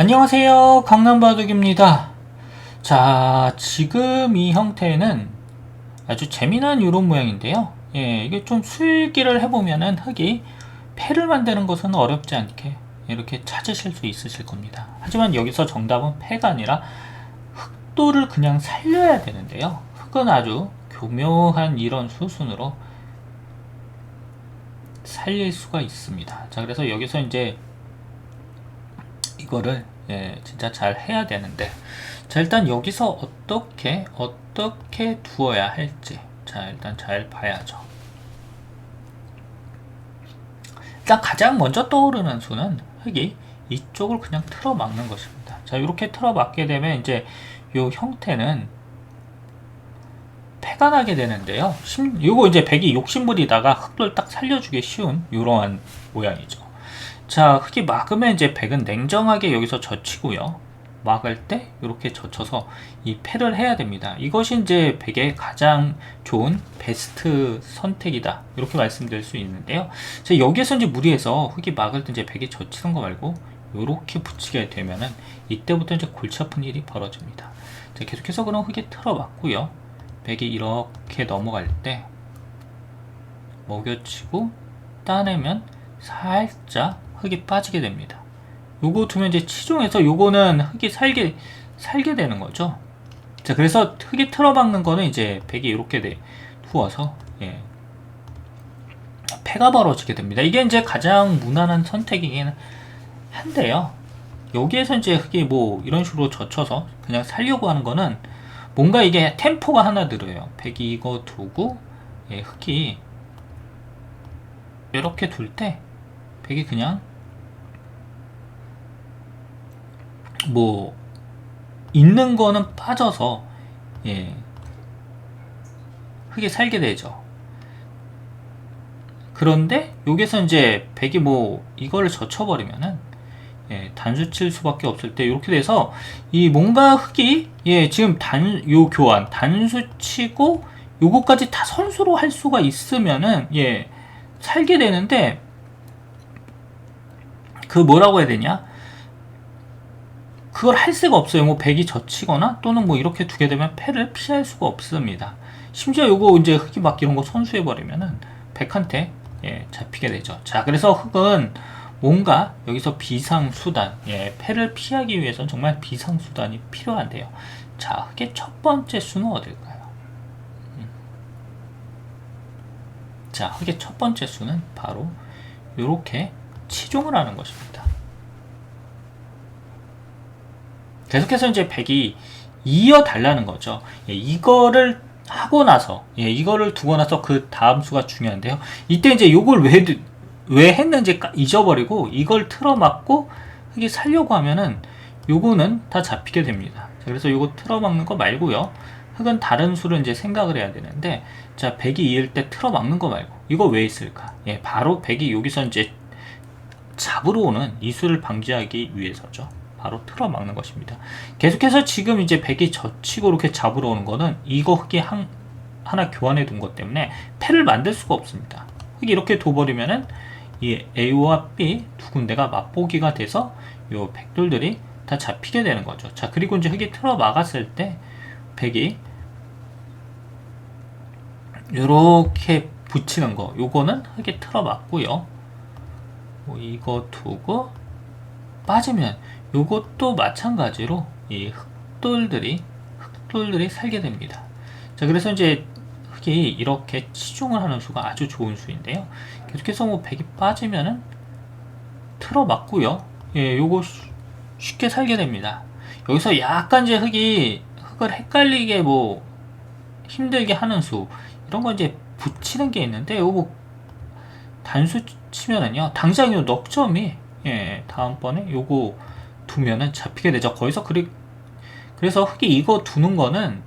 안녕하세요. 강남바둑입니다. 자, 지금 이 형태는 아주 재미난 이런 모양인데요. 예, 이게 좀 수일기를 해보면은 흙이 패를 만드는 것은 어렵지 않게 이렇게 찾으실 수 있으실 겁니다. 하지만 여기서 정답은 패가 아니라 흑도를 그냥 살려야 되는데요. 흙은 아주 교묘한 이런 수순으로 살릴 수가 있습니다. 자, 그래서 여기서 이제 이거를 예, 진짜 잘 해야 되는데. 자 일단 여기서 어떻게 어떻게 두어야 할지. 자 일단 잘 봐야죠. 일단 가장 먼저 떠오르는 수는 흙이 이쪽을 그냥 틀어 막는 것입니다. 자 이렇게 틀어 막게 되면 이제 요 형태는 패가 나게 되는데요. 심, 요거 이제 백이 욕심부리다가 흙을 딱 살려주기 쉬운 이러한 모양이죠 자, 흙이 막으면 이제 백은 냉정하게 여기서 젖히고요. 막을 때 이렇게 젖혀서 이 패를 해야 됩니다. 이것이 이제 백의 가장 좋은 베스트 선택이다. 이렇게 말씀드릴 수 있는데요. 자, 여기에서 이제 무리해서 흙이 막을 때 이제 백이 젖히는 거 말고 이렇게 붙이게 되면은 이때부터 이제 골치 아픈 일이 벌어집니다. 자, 계속해서 그럼 흙이 틀어맞고요. 백이 이렇게 넘어갈 때 먹여치고 따내면 살짝 흙이 빠지게 됩니다. 요거 두면 이제 치중해서 요거는 흙이 살게 살게 되는 거죠. 자, 그래서 흙이 틀어박는 거는 이제 백이 이렇게 돼 후어서 예. 패가 벌어지게 됩니다. 이게 이제 가장 무난한 선택이긴 한데요. 여기에서 이제 흙이 뭐 이런 식으로 젖혀서 그냥 살려고 하는 거는 뭔가 이게 템포가 하나 늘어요. 백이 이거 두고 예, 흙이 이렇게 둘때 백이 그냥 뭐 있는 거는 빠져서 예 흙이 살게 되죠. 그런데 여기서 이제 백이 뭐 이거를 젖혀버리면은 예, 단수 칠 수밖에 없을 때 이렇게 돼서 이 뭔가 흙이 예 지금 단 요 교환 단수 치고 요거까지 다 선수로 할 수가 있으면은 예 살게 되는데 그 뭐라고 해야 되냐 그걸 할 수가 없어요. 뭐 백이 젖히거나 또는 뭐 이렇게 두게 되면 패를 피할 수가 없습니다. 심지어 요거 이제 흙이 막 이런 거 선수해 버리면은 백한테 예, 잡히게 되죠. 자, 그래서 흙은 뭔가 여기서 비상 수단, 예, 패를 피하기 위해서는 정말 비상 수단이 필요한데요. 자, 흙의 첫 번째 수는 어딜까요? 음. 자, 흙의 첫 번째 수는 바로 이렇게 치종을 하는 것입니다. 계속해서 이제 100이 이어달라는 거죠. 예, 이거를 하고 나서, 예, 이거를 두고 나서 그 다음 수가 중요한데요. 이때 이제 요걸 왜, 왜 했는지 잊어버리고 이걸 틀어막고 흙이 살려고 하면은 요거는 다 잡히게 됩니다. 자, 그래서 요거 틀어막는 거 말고요. 흙은 다른 수를 이제 생각을 해야 되는데, 자, 100이 이을 때 틀어막는 거 말고, 이거 왜 있을까? 예, 바로 100이 여기서 이제 잡으러 오는 이 수를 방지하기 위해서죠. 바로 틀어 막는 것입니다. 계속해서 지금 이제 백이 젖히고 이렇게 잡으러 오는 거는 이거 흙이 한, 하나 교환해 둔 것 때문에 패를 만들 수가 없습니다. 흙이 이렇게 둬버리면은 이 A와 B 두 군데가 맛보기가 돼서 요 백돌들이 다 잡히게 되는 거죠. 자, 그리고 이제 흙이 틀어 막았을 때 백이 이렇게 붙이는 거 요거는 흙이 틀어 막고요. 뭐 이거 두고 빠지면 이것도 마찬가지로 이 흑돌들이 흑돌들이 살게 됩니다. 자 그래서 이제 흙이 이렇게 치중을 하는 수가 아주 좋은 수인데요. 계속해서 뭐 백이 빠지면은 틀어 맞고요. 예, 요거 쉽게 살게 됩니다. 여기서 약간 이제 흙이 흙을 헷갈리게 뭐 힘들게 하는 수 이런 거 이제 붙이는 게 있는데 요거 단수 치면은요 당장 요 넉점이 예 다음번에 요거 두면은 잡히게 되죠. 거기서 그리, 그래서 흙이 이거 두는 거는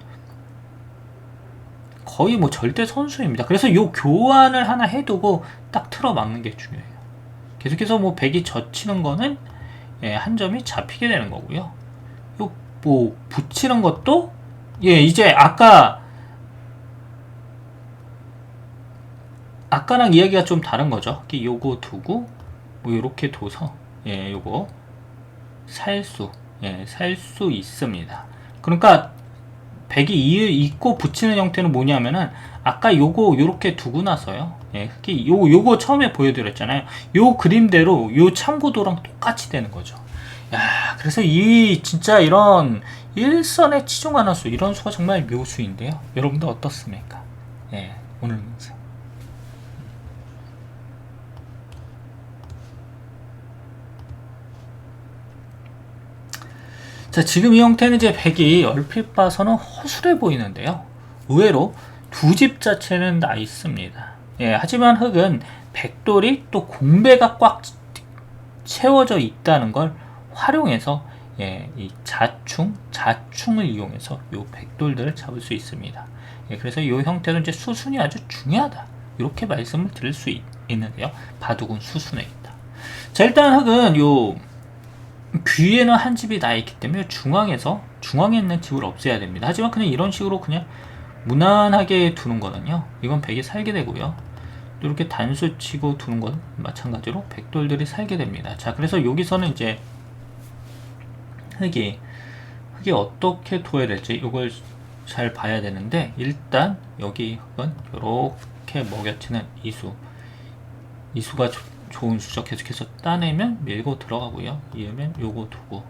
거의 뭐 절대 선수입니다. 그래서 요 교환을 하나 해두고 딱 틀어 막는 게 중요해요. 계속해서 뭐 백이 젖히는 거는 예, 한 점이 잡히게 되는 거고요. 요 뭐 붙이는 것도 예 이제 아까 아까랑 이야기가 좀 다른 거죠. 요거 두고 뭐 이렇게 둬서 예 요거 살 수, 예, 살 수 있습니다. 그러니까 백이 이- 있고 붙이는 형태는 뭐냐면은 아까 요거 요렇게 두고 나서요. 예, 흑이 요 요거 처음에 보여드렸잖아요. 요 그림대로 요 참고도랑 똑같이 되는 거죠. 야, 그래서 이 진짜 이런 일선의 치중하나 수 이런 수가 정말 묘수인데요. 여러분들 어떻습니까? 예, 오늘 문제. 자, 지금 이 형태는 이제 백이 얼핏 봐서는 허술해 보이는데요. 의외로 두 집 자체는 나 있습니다. 예, 하지만 흙은 백돌이 또 공배가 꽉 채워져 있다는 걸 활용해서 예, 이 자충, 자충을 이용해서 요 백돌들을 잡을 수 있습니다. 예, 그래서 이 형태는 이제 수순이 아주 중요하다. 이렇게 말씀을 드릴 수 있, 는데요 바둑은 수순에 있다. 자, 일단 흙은 요 귀에는 한 집이 나 있기 때문에 중앙에서 중앙에 있는 집을 없애야 됩니다. 하지만 그냥 이런 식으로 그냥 무난하게 두는 거는요. 이건 백이 살게 되고요. 또 이렇게 단수 치고 두는 건 마찬가지로 백돌들이 살게 됩니다. 자, 그래서 여기서는 이제 흙이 흙이 어떻게 둬야 될지 이걸 잘 봐야 되는데 일단 여기 흙은 이렇게 먹여치는 이수 이수가 조- 좋은 수적 계속해서 따내면 밀고 들어가고요. 이으면 요거 두고.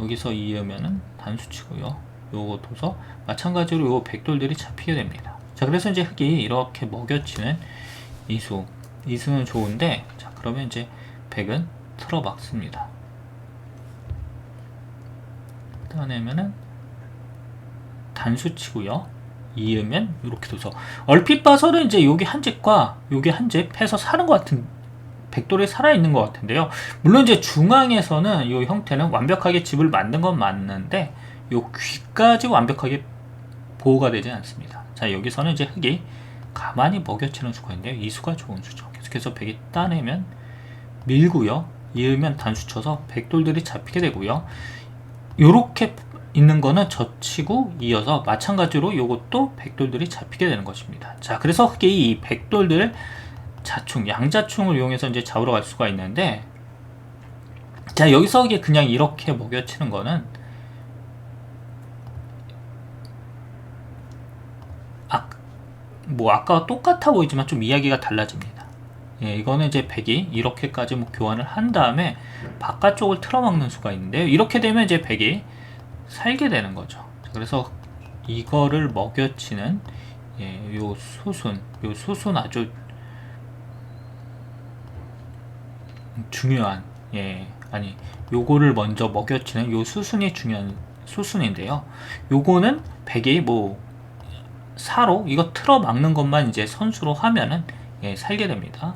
여기서 이으면은 단수치고요. 요거 둬서 마찬가지로 요 백돌들이 잡히게 됩니다. 자 그래서 이제 흙이 이렇게 먹여치는 이수. 이수는 좋은데 자 그러면 이제 백은 틀어막습니다. 따내면은 단수치고요. 이으면 이렇게 둬서. 얼핏 봐서는 이제 여기 한 집과 여기 한집 해서 사는 것 같은 백돌이 살아 있는 것 같은데요. 물론 이제 중앙에서는 이 형태는 완벽하게 집을 만든 건 맞는데 이 귀까지 완벽하게 보호가 되지 않습니다. 자 여기서는 이제 흙이 가만히 먹여치는 수가 있는데요. 이 수가 좋은 수죠. 계속해서 백이 따내면 밀고요. 이으면 단수 쳐서 백돌들이 잡히게 되고요. 요렇게 있는 거는 젖히고 이어서 마찬가지로 요것도 백돌들이 잡히게 되는 것입니다. 자, 그래서 흑이 이 백돌들 자충, 양자충을 이용해서 이제 잡으러 갈 수가 있는데 자, 여기서 이게 그냥 이렇게 먹여치는 거는 아, 뭐 아까와 똑같아 보이지만 좀 이야기가 달라집니다. 예, 이거는 이제 백이 이렇게까지 뭐 교환을 한 다음에 바깥쪽을 틀어막는 수가 있는데요. 이렇게 되면 이제 백이 살게 되는 거죠. 자, 그래서 이거를 먹여치는 예, 요 수순, 요 수순 아주 중요한 예, 아니 요거를 먼저 먹여치는 요 수순이 중요한 수순인데요. 요거는 백이 뭐 사로 이거 틀어 막는 것만 이제 선수로 하면은 예, 살게 됩니다.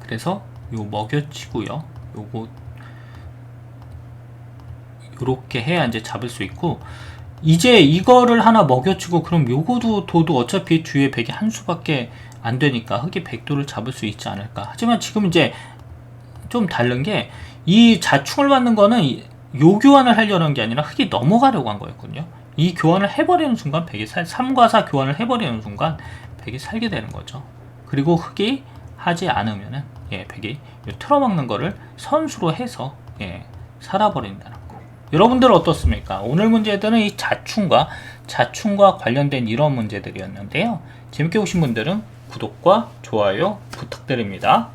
그래서 요 먹여치고요. 요거 요렇게 해야 이제 잡을 수 있고 이제 이거를 하나 먹여치고 그럼 요거도 도도 어차피 뒤에 백이 한 수밖에 안 되니까 흑이 백도를 잡을 수 있지 않을까. 하지만 지금 이제 좀 다른 게 이 자충을 받는 거는 이- 요 교환을 하려는 게 아니라 흑이 넘어가려고 한 거였거든요. 이 교환을 해버리는 순간 백이 살, 3과 4 교환을 해버리는 순간 백이 살게 되는 거죠. 그리고 흑이 하지 않으면은 예, 백이 요 틀어막는 거를 선수로 해서 예, 살아버린다는 거. 여러분들 어떻습니까? 오늘 문제들은 이 자충과 자충과 관련된 이런 문제들이었는데요. 재밌게 보신 분들은 구독과 좋아요 부탁드립니다.